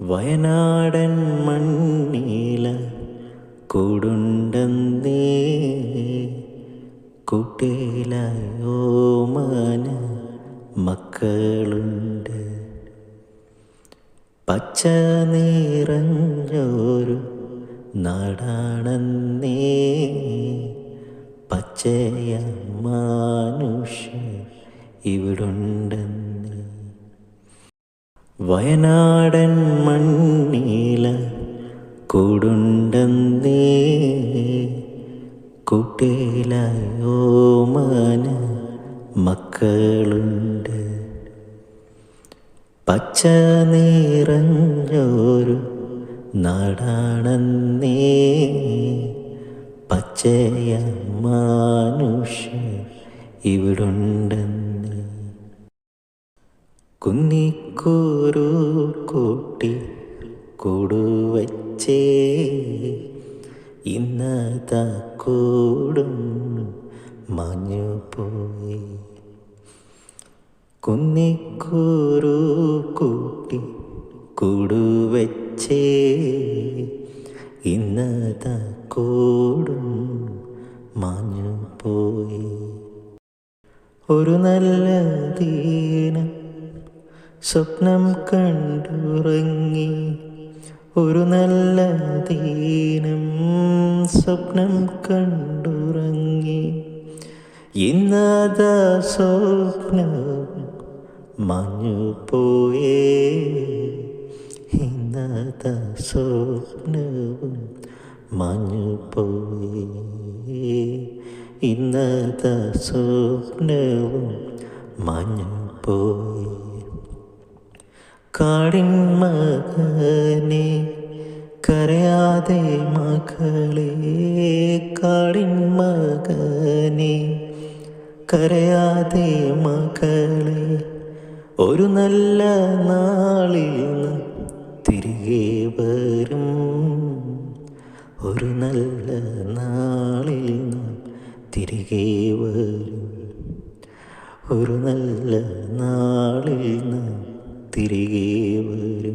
വയനാടൻ മണ്ണീല കൂടുണ്ടെന്നേ കുട്ടിയിലായോ മന മക്കളുണ്ട്. പച്ച നിറഞ്ഞൊരു നാടാണെന്നേ പച്ചയ മനുഷ്യ ഇവിടുണ്ടെന്നേ വയനാടൻ മണ്ണീല കൊടുണ്ടെന്നേ കുട്ടിയിലായോ മന മക്കളുണ്ട്. പച്ച നിറഞ്ഞൊരു നാടാണെന്നേ പച്ചയ മനുഷ്യ ഇവിടുണ്ടെന്നേ കുന്നിക്കൂരു കൂട്ടി കൂടുവച്ചേ. ഇന്ന കൂടും മഞ്ഞു പോയി കുന്നിക്കൂരു കൂട്ടി കൂടുവച്ചേ. ഇന്ന കൂടും മാഞ്ഞു പോയി ഒരു നല്ല ദീനം സ്വപ്നം കണ്ടുറങ്ങി. ഒരു നല്ല ദീനം സ്വപ്നം കണ്ടുറങ്ങി. ഇന്നത സ്വപ്നം മഞ്ഞു പോയേ ഇന്നത സ്വപ്നം മഞ്ഞു പോയേ ഇന്നത സ്വപ്നവും മഞ്ഞു പോയി കാടിൻ മകനെ കരയാതെ മകളെ കാടിൻ മകനെ കരയാതെ മകളെ ഒരു നല്ല നാളിൽ തിരികെ വരും. ഒരു നല്ല നാളിൽ തിരികെ വരും. ഒരു നല്ല നാളിൽ നിന്ന് തിരികെ വരും.